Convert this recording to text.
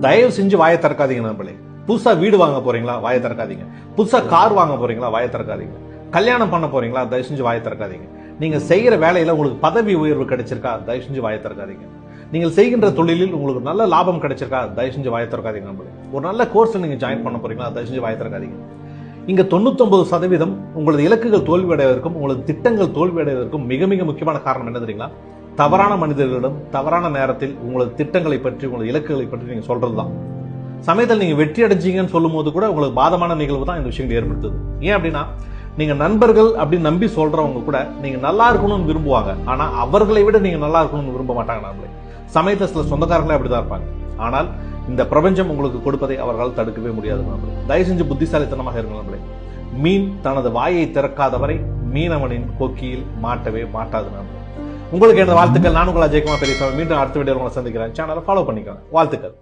தயவு செஞ்சு வாயை திறக்காதீங்க நண்பர்களே. புதுசா வீடு வாங்க போறீங்களா? வாயை திறக்காதீங்க. புதுசா கார் வாங்க போறீங்களா? வாயை திறக்காதீங்க. கல்யாணம் பண்ண போறீங்களா? தயவு செஞ்சு வாயை திறக்காதீங்க. நீங்க செய்யற வேலையில உங்களுக்கு பதவி உயர்வு கிடைச்சிருக்கா? தயவு செஞ்சு வாயை திறக்காதீங்க. நீங்கள் செய்கின்ற தொழிலில் உங்களுக்கு நல்ல லாபம் கிடைச்சிருக்கா? தயவு செஞ்சு வாயை திறக்காதீங்க நண்பர்களே. ஒரு நல்ல கோர்ஸ் நீங்க ஜாயின் பண்ண போறீங்களா? தயவு செஞ்சு வாயை திறக்காதீங்க. இங்க தொண்ணூத்தொன்பது சதவீதம் உங்களது இலக்குகள் தோல்வியடைவதற்கும் உங்களது திட்டங்கள் தோல்வியடைவதற்கும் மிக மிக முக்கியமான காரணம் என்ன தெரியுங்களா? தவறான மனிதர்களிடம் தவறான நேரத்தில் உங்களது திட்டங்களை பற்றி உங்களது இலக்குகளை பற்றி நீங்க சொல்றதுதான். சமயத்தில் நீங்க வெற்றி அடைஞ்சீங்கன்னு சொல்லும் போது கூட உங்களுக்கு பாதமான நிகழ்வு தான் இந்த விஷயங்கள் ஏற்படுத்துது. ஏன் அப்படின்னா நீங்க நண்பர்கள் அப்படின்னு நம்பி சொல்றவங்க கூட நீங்க நல்லா இருக்கணும்னு விரும்புவாங்க. ஆனா அவர்களை விட நீங்க நல்லா இருக்கணும்னு விரும்ப மாட்டாங்க நம்மளே. சமயத்தில் சில சொந்தக்காரங்களே அப்படிதான் இருப்பாங்க. ஆனால் இந்த பிரபஞ்சம் உங்களுக்கு கொடுப்பதை அவர்களால் தடுக்கவே முடியாது நம்மளே. தயவு செஞ்சு புத்திசாலித்தனமாக இருங்க நம்மளே. மீன் தனது வாயை திறக்காதவரை மீனவனின் கொக்கியில் மாட்டவே மாட்டாது நம்மளே. உங்களுக்கு எனது வாழ்த்துக்கள். நான் உங்களா ஜெயக்குமார் பெரியசாமி. மீண்டும் அடுத்த வீடியோ உங்களை சந்திக்கிறேன். சேனலை ஃபாலோ பண்ணிக்கோங்க. வாழ்த்துக்கள்.